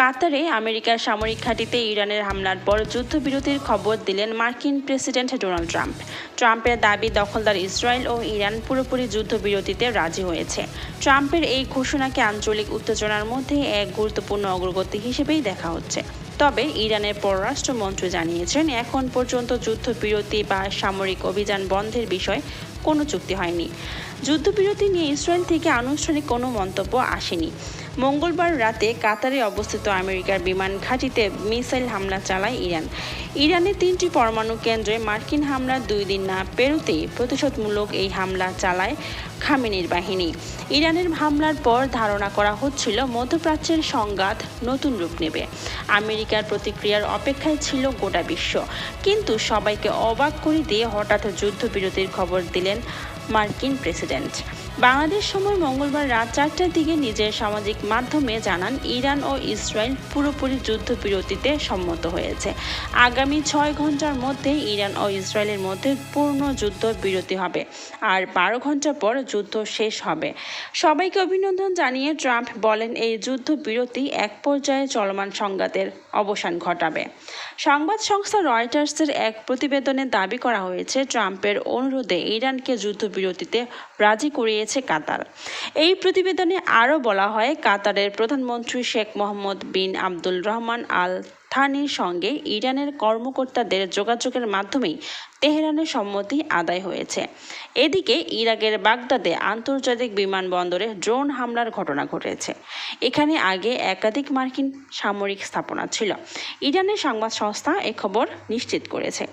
কাতারে আমেরিকার সামরিক ঘাঁটিতে ইরানের হামলার পর যুদ্ধবিরতির খবর দিলেন মার্কিন প্রেসিডেন্ট ডোনাল্ড ট্রাম্প। ট্রাম্পের দাবি, দখলদার ইসরায়েল ও ইরান পুরোপুরি যুদ্ধবিরতিতে রাজি হয়েছে। ট্রাম্পের এই ঘোষণাকে আঞ্চলিক উত্তেজনার মধ্যে এক গুরুত্বপূর্ণ অগ্রগতি হিসেবেই দেখা হচ্ছে। তবে ইরানের পররাষ্ট্রমন্ত্রী জানিয়েছেন, এখন পর্যন্ত যুদ্ধবিরতি বা সামরিক অভিযান বন্ধের বিষয়ে কোনো চুক্তি হয়নি। যুদ্ধবিরতি নিয়ে ইসরায়েল থেকে আনুষ্ঠানিক কোনো মন্তব্য আসেনি। মঙ্গলবার রাতে কাতারে অবস্থিত আমেরিকার বিমান ঘাঁটিতে মিসাইল হামলা চালায় ইরান। ইরানের তিনটি পরমাণু কেন্দ্রে মার্কিন হামলা দুই দিন না পেরোতেই প্রতিশোধমূলক এই হামলা চালায় খামেনির বাহিনী। ইরানের হামলার পর ধারণা করা হচ্ছিল মধ্যপ্রাচ্যের সংঘাত নতুন রূপ নেবে। আমেরিকার প্রতিক্রিয়ার অপেক্ষায় ছিল গোটা বিশ্ব। কিন্তু সবাইকে অবাক করে দিয়ে হঠাৎ যুদ্ধবিরতির খবর দিলেন then মার্কিন প্রেসিডেন্ট। বাংলাদেশ সময় মঙ্গলবার রাত চারটার দিকে নিজের সামাজিক মাধ্যমে জানান, ইরান ও ইসরায়েল পুরোপুরি যুদ্ধবিরতিতে সম্মত হয়েছে। আগামী ছয় ঘণ্টার মধ্যে ইরান ও ইসরায়েলের মধ্যে পূর্ণ যুদ্ধ বিরতি হবে, আর বারো ঘণ্টা পর যুদ্ধ শেষ হবে। সবাইকে অভিনন্দন জানিয়ে ট্রাম্প বলেন, এই যুদ্ধ বিরতি এক পর্যায়ে চলমান সংঘাতের অবসান ঘটাবে। সংবাদ সংস্থা রয়টার্সের এক প্রতিবেদনে দাবি করা হয়েছে, ট্রাম্পের অনুরোধে ইরানকে যুদ্ধবিরতিতে রাজি করিয়েছে কাতার। এই প্রতিবেদনে আরও বলা হয়, কাতারের প্রধানমন্ত্রী শেখ মোহাম্মদ বিন আব্দুল রহমান আল থানির সঙ্গে ইরানের কর্মকর্তাদের যোগাযোগের মাধ্যমেই তেহরানের সম্মতি আদায় হয়েছে। এদিকে ইরাকের বাগদাদে আন্তর্জাতিক বিমানবন্দরে ড্রোন হামলার ঘটনা ঘটেছে। এখানে আগে একাধিক মার্কিন সামরিক স্থাপনা ছিল। ইরানের সংবাদ সংস্থা এ খবর নিশ্চিত করেছে।